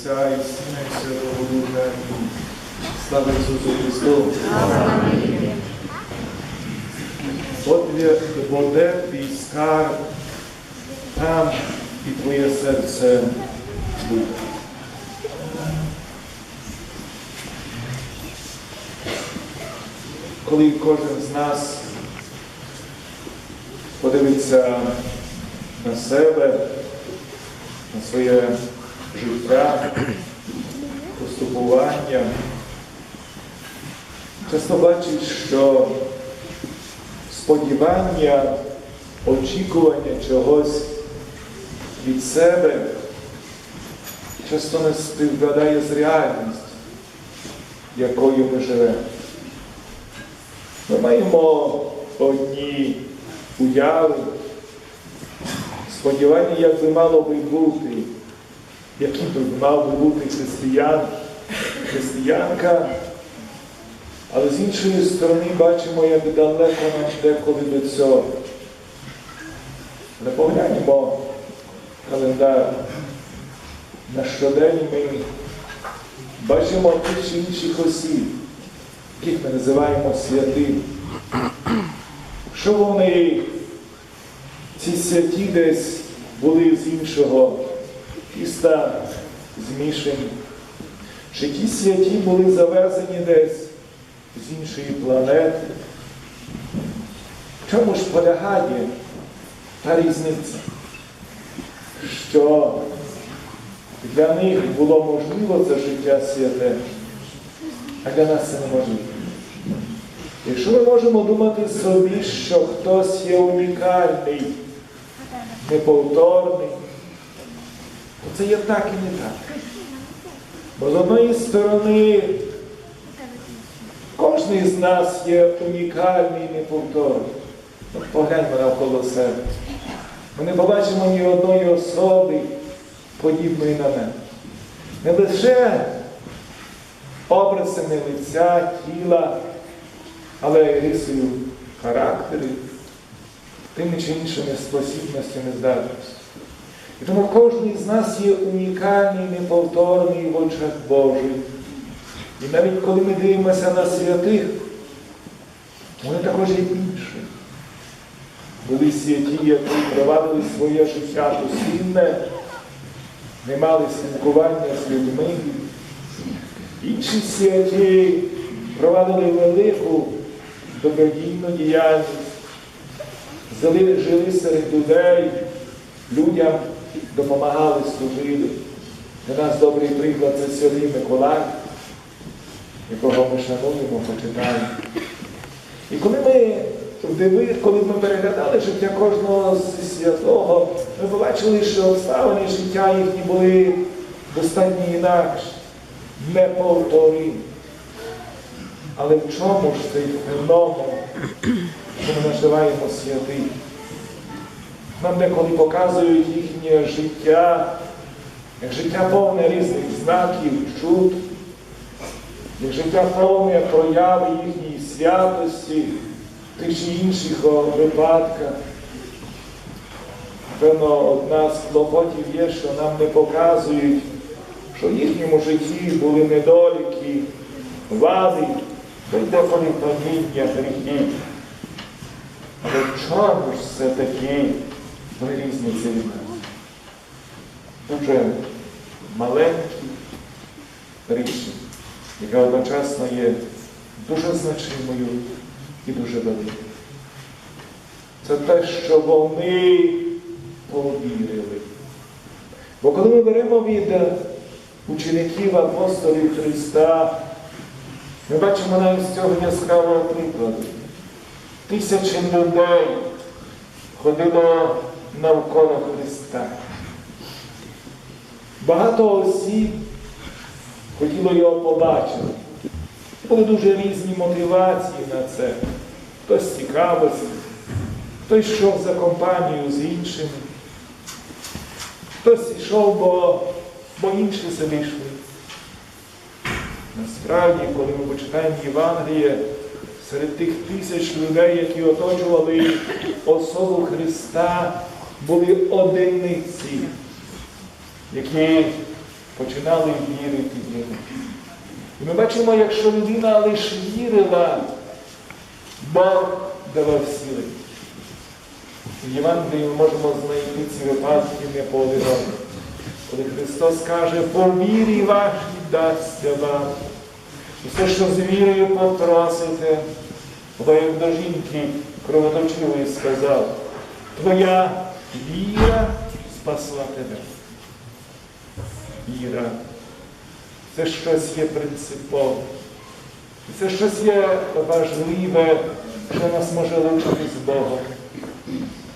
Отця і Сина і Святого Духа. Слава Ісусу Христу! От бо де твій скарб, там і твоє серце буде. Коли кожен з нас подивиться на себе, на своє життя, поступування, часто бачить, що сподівання, очікування чогось від себе часто не співпадає з реальністю, якою ми живемо. Ми маємо одні уяви, сподівання, як би мало би бути, яким би мав бути християн, християнка, але з іншої сторони бачимо, як далеко нам деколи до цього. Не погляньмо календар. На щодень ми бачимо тих чи інших осіб, яких ми називаємо святим. Що вони, ці святі десь були з іншого міста змішані? Чи ті святі були завезені десь з іншої планети? В чому ж полягає та різниця? Що для них було можливо це життя святе, а для нас це неможливо. Якщо ми можемо думати собі, що хтось є унікальний, неповторний, то це є так і не так. Бо з одної сторони, кожен з нас є унікальний і неповторний. Погляньмо навколо себе. Ми не побачимо ні одної особи, подібної на мене. Не лише образами лиця, тіла, але й рисою характеру, тими чи іншими спосібностями здатності. І тому кожен з нас є унікальний, неповторний в очах Божих. І навіть коли ми дивимося на святих, вони також є інші. Були святі, які провадили своє життя усінне, не мали спілкування з людьми. Інші святі провадили велику добродійну діяльність, жили серед людей, людям допомагали, служили. Для нас добрий приклад це святий Миколай, якого ми шануємо, почитаємо. І коли ми вдиви, коли ми переглядали життя кожного з святого, ми побачили, що обставини життя їхні були достатньо інакші, неповторні. Але в чому ж цей феномен, що ми називаємо святий? Нам деколи показують їхнє життя, як життя повне різних знаків, чуд, як життя повне прояви їхньої святості, в тих чи інших випадках. Певно, одна з клопотів є, що нам не показують, що в їхньому житті були недоліки, вади, та й деколи падіння, гріхи. Але чому ж все-таки вони різниця від нас? Дуже маленькі річі, яка одночасно є дуже значимою і дуже великою. Це те, що вони повірили. Бо коли ми беремо від учеників апостолів Христа, ми бачимо навіть з цього яскравого прикладу. Тисячі людей ходило навколо Христа. Багато осіб хотіло його побачити. Були дуже різні мотивації на це. Хтось цікавився, хтось йшов за компанію з іншими, хтось йшов, бо, бо інші собі йшли. Насправді, коли ми починаємо Євангеліє, серед тих тисяч людей, які оточували особу Христа, були одиниці, які починали вірити в нього. І ми бачимо, якщо людина лише вірила, Бог давав сили. В Євангелії ми можемо знайти ці випадки неповідомі. Коли Христос каже, по вірі вашій дасться вам. І все, що з вірою попросите, бо як до жінки кровоточивої сказав, твоя віра спасла тебе. Віра. Це щось є принципове. Це щось є важливе, що нас може лучити з Богом.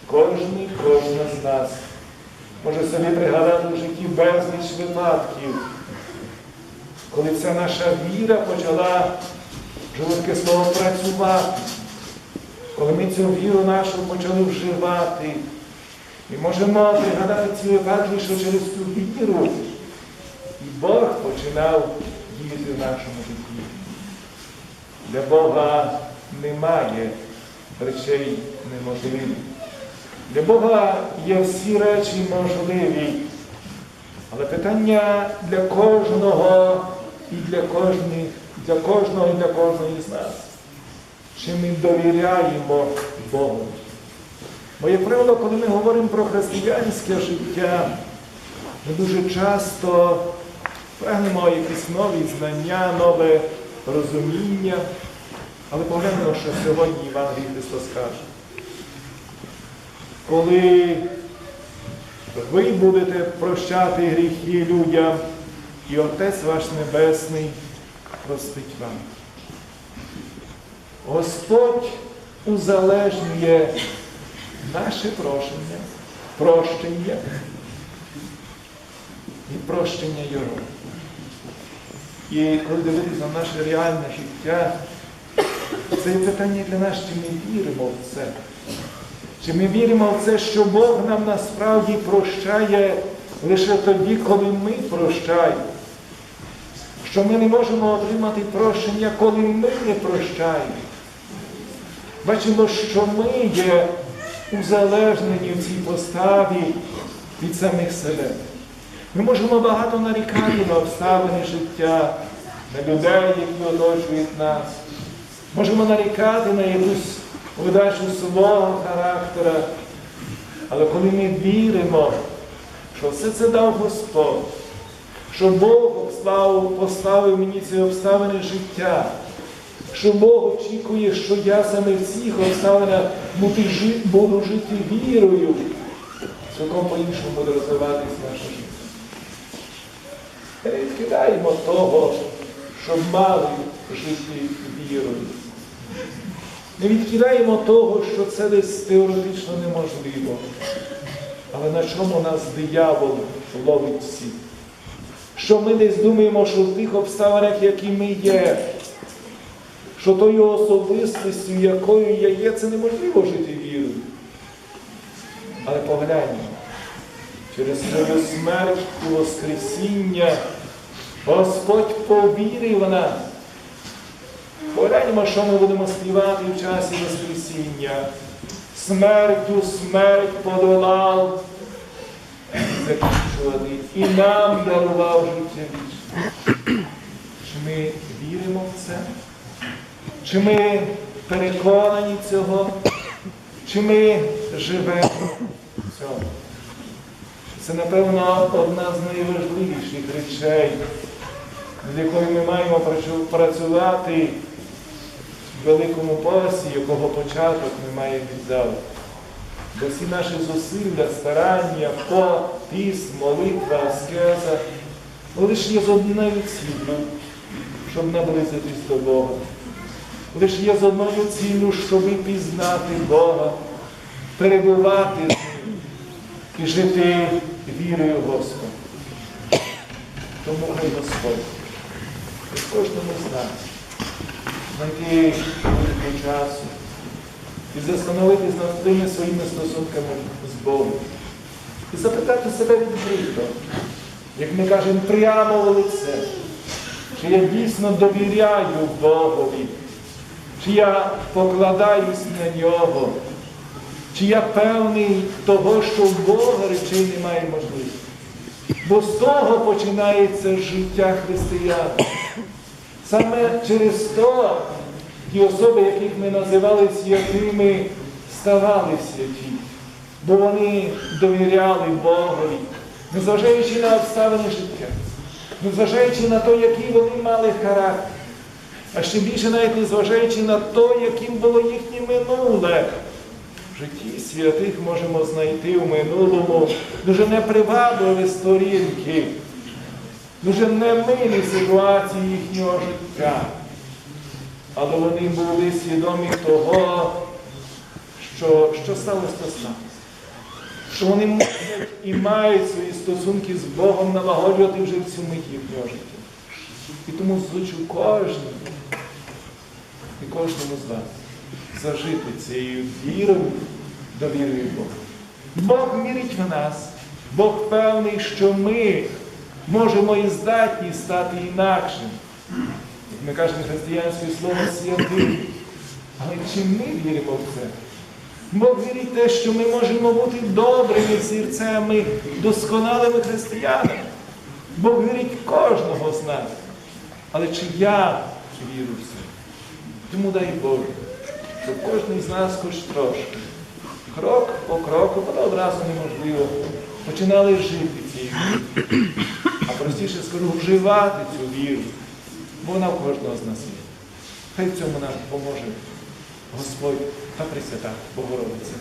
Кожний, кожна з нас може собі пригадати в житті безліч випадків, коли ця наша віра почала таке слово працювати, коли ми цю віру нашу почали вживати. І можемо пригадати ці випадки, що через цю віру і Бог починав діяти в нашому житті. Для Бога немає речей неможливих. Для Бога є всі речі можливі. Але питання для кожного і для кожних, для кожного і для кожної з нас. Чи ми довіряємо Богу? Бо, як правило, коли ми говоримо про християнське життя, ми дуже часто прагнемо якісь нові знання, нове розуміння. Але поглянемо, що сьогодні Євангелій Христос каже. Коли ви будете прощати гріхи людям, і Отець ваш Небесний простить вам. Господь узалежнює наше прошення, прощення і прощення Його. І коли дивитися на наше реальне життя, це питання для нас, чи ми віримо в це. Чи ми віримо в це, що Бог нам насправді прощає лише тоді, коли ми прощаємо? Що ми не можемо отримати прощення, коли ми не прощаємо. Бачимо, що ми є узалежнені в цій поставі від самих себе. Ми можемо багато нарікати на обставини життя, на людей, які оточують нас. Можемо нарікати на якусь видачу свого характера. Але коли ми віримо, що все це дав Господь, що Бог обставив, поставив мені ці обставини життя, що Бог очікує, що я саме в цих обставинах буду жити, буду жити вірою, цілком по-іншому буде розвиватися наше життя. Не відкидаємо того, щоб мали жити вірою. Не відкидаємо того, що це десь теоретично неможливо. Але на чому нас диявол ловить всі? Що ми десь думаємо, що в тих обставинах, які ми є, що тою особистістю, якою я є, це неможливо жити вірою. Але погляньмо, через свою смерть і Воскресіння Господь повірив нас. Погляньмо, що ми будемо співати в часі Воскресіння. Смертю смерть подолав, закінчувати, і нам дарував життя вічне. Чи ми віримо в це? Чи ми переконані цього? Чи ми живемо в цьому? Це, напевно, одна з найважливіших речей, над якою ми маємо працювати в великому посі, якого початок немає віддав. Бо всі наші зусилля, старання, піс, молитва, аскеза, лише є з одною ціллю, щоб наблизитись до Бога. Лише є з одною ціллю, щоб пізнати Бога, перебувати з Ним і жити вірою Господа. Тому хай Господь кожному з нас знайти до часу і застановитись над тими своїми стосунками з Богом. І запитати себе відкрито, як ми кажемо, прямо в лице, чи я дійсно довіряю Богові, чи я покладаюсь на нього, чи я певний того, що в Бога речей немає можливості. Бо з того починається життя християн. Саме через то ті особи, яких ми називали святими, ставали святі, бо вони довіряли Богові, незважаючи на обставини життя, незважаючи на те, який вони мали характер, а ще більше навіть незважаючи на те, яким було їхнє минуле. В житті святих можемо знайти у минулому дуже непривабливі сторінки, дуже немилі ситуації їхнього життя. Але вони були свідомі того, що, що сталося, то сталося. Що вони можуть і мають свої стосунки з Богом налагоджувати вже в цю мить їхнього життя. І тому зучу кожному і кожному з вас зажити цією вірою, довірою Богу. Бог вірить в нас, Бог певний, що ми можемо і здатні стати інакшим. Як ми кажемо християнське слово святим. Але чи ми віримо в це? Бог вірить в те, що ми можемо бути добрими серцями, досконалими християнами. Бог вірить в кожного з нас. Але чи я вірю в це? Тому дай Боже, щоб кожен з нас хоч трошки, крок по кроку, бо одразу неможливо, починали жити цією вірою. А простіше скажу, вживати цю віру, бо вона в кожного з нас є. Хай в цьому нам поможе Господь та Пресвята Богородиця.